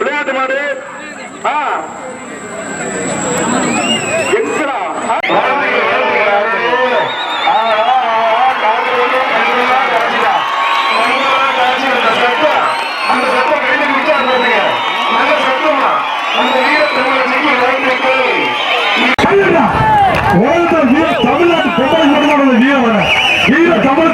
விளையாட்டு மாடு எங்கடா தமிழ்நாட்டு பொம்பளை வீரம் வீர தமிழ்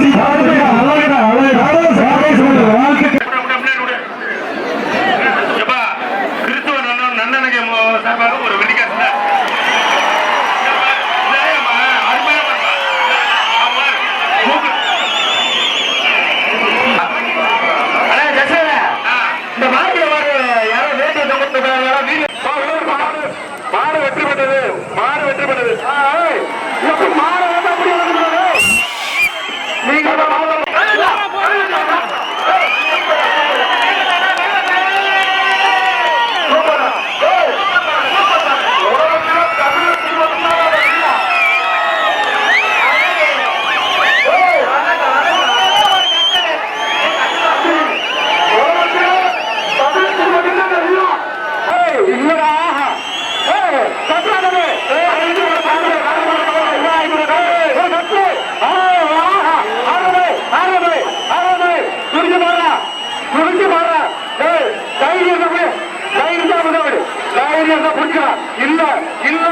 சீரியஸா புரிஞ்சுக்கலாம் இல்ல இல்ல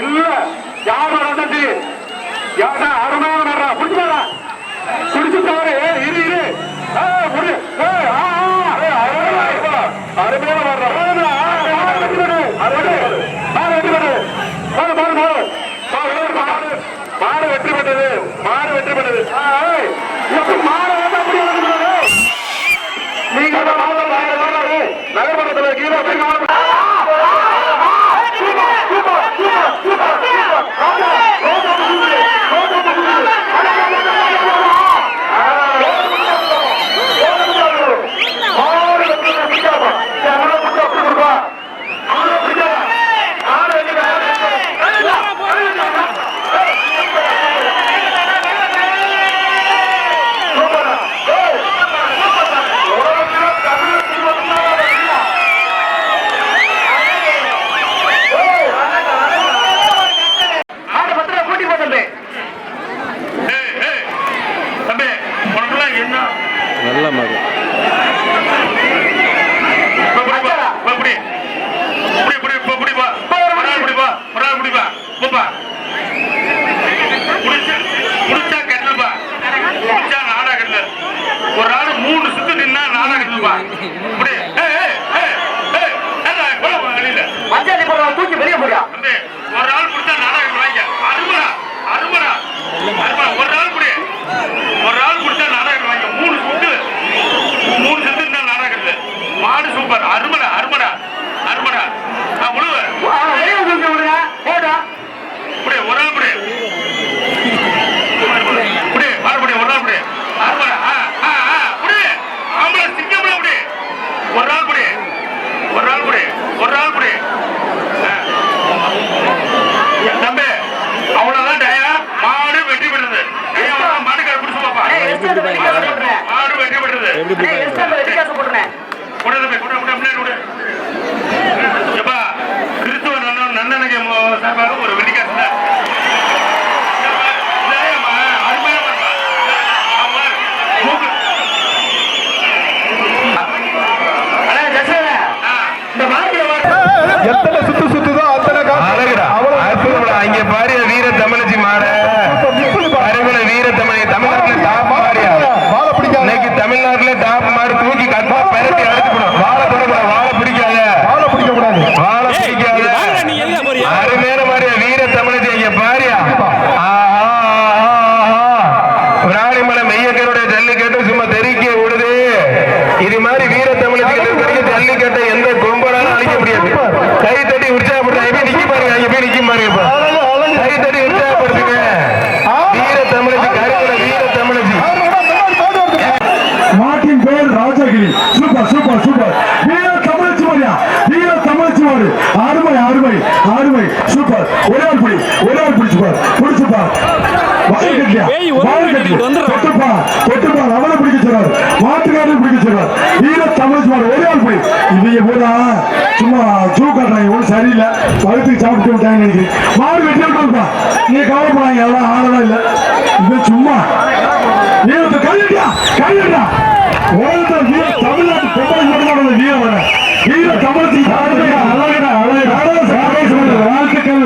இல்ல. யார் நடந்தது யாரா அருமையான நடரா புரிஞ்சுக்காரா குடிச்சுட்டாரு இரு இரு. புரிஞ்சு அருமையான நடரா மாடு வெற்றி பெற்றது. மாடு வெற்றி பெற்றது. மாடு நீங்க நகர்மன்றத்தில் கீழே நல்ல மரம் குடி. ஒரு நாள் குடி. ஒரு நாள் குடி. தம்பி அவ்வளவுதான் டயா. மாடு வெற்றி பெற்றது மாடு கடைபிடிச்சு பாப்பா. மாடு வெற்றி பெற்றது ஒரே ஒரு புடி ஒரே ஒரு புடிச்சு பாரு புடிச்சு கட்டி தொட்டுப்பா தொட்டுப்பா அவனை பிடிக்க சொல்றாரு. மாட்டுக்காரனை பிடிக்க சொல்றாரு. வீர தமிழ் சுமார் ஒரே ஒரு புடி இவங்க சும்மா ஜூ காட்டுறாங்க. ஒன்றும் சரியில்லை. வயிற்றுக்கு சாப்பிட்டு விட்டாங்கன்னு நினைக்கிறேன். மாடு வெட்டியா நீ கவலைப்படாங்க எல்லாம் ஆடலாம் இல்லை. இது சும்மா. நீ கல்லிட்டா கல்லிட்டா ஒரே வீர